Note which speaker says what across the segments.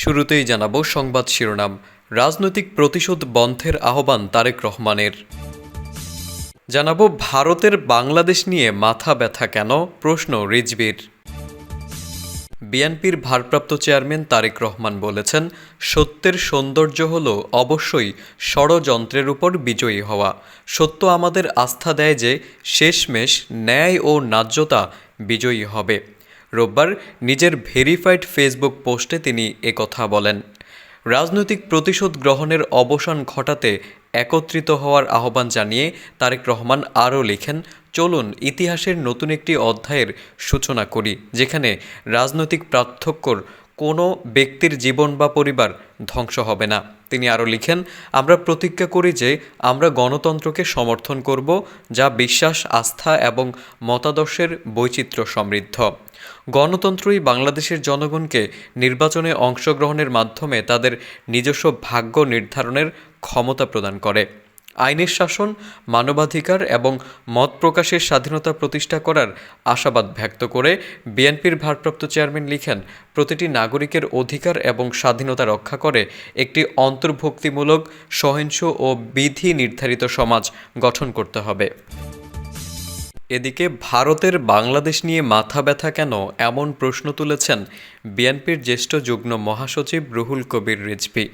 Speaker 1: শুরুতেই জানাব সংবাদ শিরোনাম। রাজনৈতিক প্রতিশোধ বন্ধের আহ্বান তারেক রহমানের। জানাব ভারতের বাংলাদেশ নিয়ে মাথা ব্যথা কেন? প্রশ্ন রিজবির। বিএনপির ভারপ্রাপ্ত চেয়ারম্যান তারেক রহমান বলেছেন, সত্যের সৌন্দর্য হল অবশ্যই ষড়যন্ত্রের উপর বিজয়ী হওয়া। সত্য আমাদের আস্থা দেয় যে শেষমেশ ন্যায় ও ন্যায্যতা বিজয়ী হবে। রোববার নিজের ভেরিফাইড ফেসবুক পোস্টে তিনি একথা বলেন। রাজনৈতিক প্রতিশোধ গ্রহণের অবসান ঘটাতে একত্রিত হওয়ার আহ্বান জানিয়ে তারেক রহমান আরও লেখেন, চলুন ইতিহাসের নতুন একটি অধ্যায়ের সূচনা করি, যেখানে রাজনৈতিক পার্থক্যর কোনো ব্যক্তির জীবন বা পরিবার ধ্বংস হবে না। তিনি আরও লিখেন, আমরা প্রতিজ্ঞা করি যে আমরা গণতন্ত্রকে সমর্থন করব, যা বিশ্বাস, আস্থা এবং মতাদর্শের বৈচিত্র্য সমৃদ্ধ। গণতন্ত্রই বাংলাদেশের জনগণকে নির্বাচনে অংশগ্রহণের মাধ্যমে তাদের নিজস্ব ভাগ্য নির্ধারণের ক্ষমতা প্রদান করে। আইনের শাসন, মানবাধিকার এবং মত প্রকাশের স্বাধীনতা প্রতিষ্ঠা করার আশাবাদ ব্যক্ত করে বিএনপির ভারপ্রাপ্ত চেয়ারম্যান লিখেন, প্রতিটি নাগরিকের অধিকার এবং স্বাধীনতা রক্ষা করে একটি অন্তর্ভুক্তিমূলক, সহিংস ও বিধি নির্ধারিত সমাজ গঠন করতে হবে। এদিকে ভারতের বাংলাদেশ নিয়ে মাথা ব্যথা কেন এমন প্রশ্ন তুলেছেন বিএনপির জ্যেষ্ঠ যুগ্ম মহাসচিব রুহুল কবির রিজভি।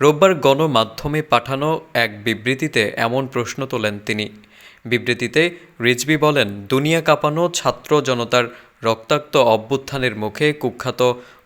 Speaker 1: রোববার গণমাধ্যমে পাঠানো এক বিবৃতিতে এমন প্রশ্ন তোলেন তিনি। বিবৃতিতে রিজভি বলেন, দুনিয়া কাঁপানো ছাত্র জনতার রক্তাক্ত অভ্যুত্থানের মুখে কুখ্যাত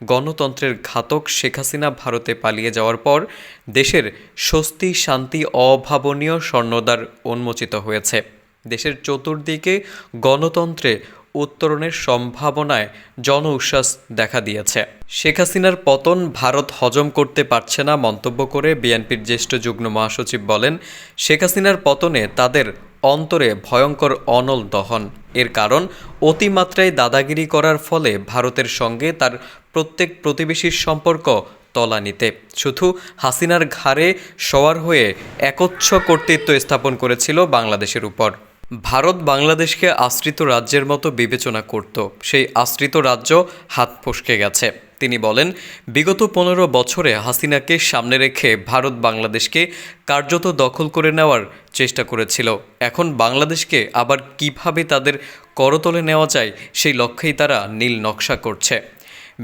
Speaker 1: গণতন্ত্রের ঘাতক শেখ হাসিনা ভারতে পালিয়ে যাওয়ার পর দেশের স্বস্তি, শান্তি, অভাবনীয় স্বর্ণদ্বার উন্মোচিত হয়েছে। দেশের চতুর্দিকে গণতন্ত্রে উত্তরণের সম্ভাবনায় জন উচ্ছ্বাস দেখা দিয়েছে। শেখ হাসিনার পতন ভারত হজম করতে পারছে না মন্তব্য করে বিএনপির জ্যেষ্ঠ যুগ্ম মহাসচিব বলেন, শেখ হাসিনার পতনে তাদের অন্তরে ভয়ঙ্কর অনল দহন। এর কারণ, অতিমাত্রায় দাদাগিরি করার ফলে ভারতের সঙ্গে তার প্রত্যেক প্রতিবেশীর সম্পর্ক তলানিতে। শুধু হাসিনার ঘাড়ে সওয়ার হয়ে একচ্ছ কর্তৃত্ব স্থাপন করেছিল বাংলাদেশের উপর। ভারত বাংলাদেশকে আশ্রিত রাজ্যের মতো বিবেচনা করত। সেই আশ্রিত রাজ্য হাত ফসকে গেছে। তিনি বলেন, বিগত পনেরো বছরে হাসিনাকে সামনে রেখে ভারত বাংলাদেশকে কার্যত দখল করে নেওয়ার চেষ্টা করেছিল। এখন বাংলাদেশকে আবার কীভাবে তাদের করতলে নেওয়া যায়, সেই লক্ষ্যেই তারা নীল নকশা করছে।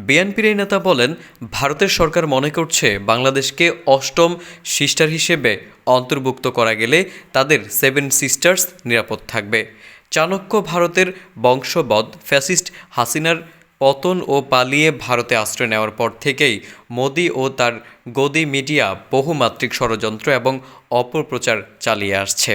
Speaker 1: বিএনপির এই নেতা বলেন, ভারতের সরকার মনে করছে বাংলাদেশকে অষ্টম সিস্টার হিসেবে অন্তর্ভুক্ত করা গেলে তাদের সেভেন সিস্টার্স নিরাপদ থাকবে। চাণক্য ভারতের বংশবদ ফ্যাসিস্ট হাসিনার পতন ও পালিয়ে ভারতে আশ্রয় নেওয়ার পর থেকেই মোদি ও তার গদি মিডিয়া বহুমাত্রিক ষড়যন্ত্র এবং অপপ্রচার চালিয়ে আসছে।